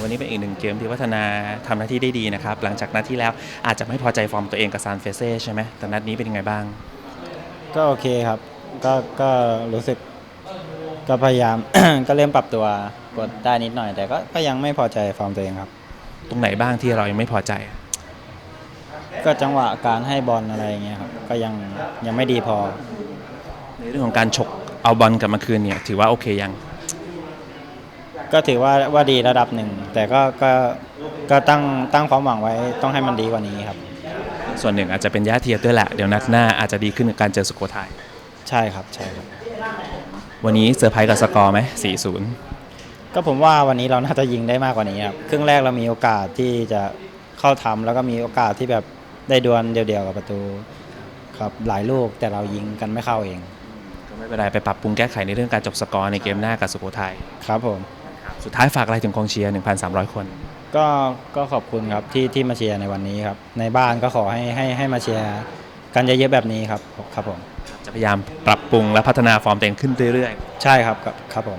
วันนี้เป็นอีกหนึ่งเกมที่พัฒนาทำหน้าที่ได้ดีนะครับ หลังจากนัดที่แล้วอาจจะไม่พอใจฟอร์มตัวเองกับซานเฟเซ่ใช่ไหมแต่นัดนี้เป็นยังไงบ้าง ก็โอเคครับก็ก็รู้สึกก็พยายาม ก็เริ่มปรับตัวกดได้นิดหน่อย แต่ก็ก็ยังไม่พอใจฟอร์มตัวเองครับ ตรงไหนบ้างที่เรายังไม่พอใจ ก็จังหวะการให้บอลอะไรอย่างเงี้ยครับก็ยังยังไม่ดีพอ ในเรื่องของการฉกเอาบอลกลับมาคืนเนี่ยถือว่าโอเคยัง ก็ถือว่าว่าดีระดับหนึ่ง แต่ก็ก็ก็ตั้งตั้งความหวังไว้ต้องให้มันดีกว่านี้ครับ ส่วนหนึ่งอาจจะเป็นย่าเทียบด้วยแหละเดี๋ยวนัดหน้าอาจจะดีขึ้นกับการเจอสุโขทัยใช่ครับใช่ครับ วันนี้เซอร์ไพรส์กับสกอร์ไหม4-0ก็ผมว่าวันนี้เราน่าจะยิงได้มากกว่านี้ครับครึ่งแรกเรามีโอกาสที่จะเข้าทำแล้วก็มีโอกาสที่แบบได้ดวลเดียวๆกับประตูครับหลายลูกแต่เรายิงกันไม่เข้าเอง ก็ไม่เป็นไรไปปรับปรุงแก้ไขในเรื่องการจบสกอร์ในเกมหน้ากับสุโขทัยครับผม สุดท้ายฝากอะไรถึงกองเชียร์ 1,300 คน ก็ก็ขอบคุณครับที่ที่มาเชียร์ในวันนี้ครับ ในบ้านก็ขอให้ให้ให้มาเชียร์กันเยอะๆแบบนี้ครับครับผม จะพยายามปรับปรุงและพัฒนาฟอร์มตัวเองขึ้นเรื่อยๆใช่ครับครับครับผม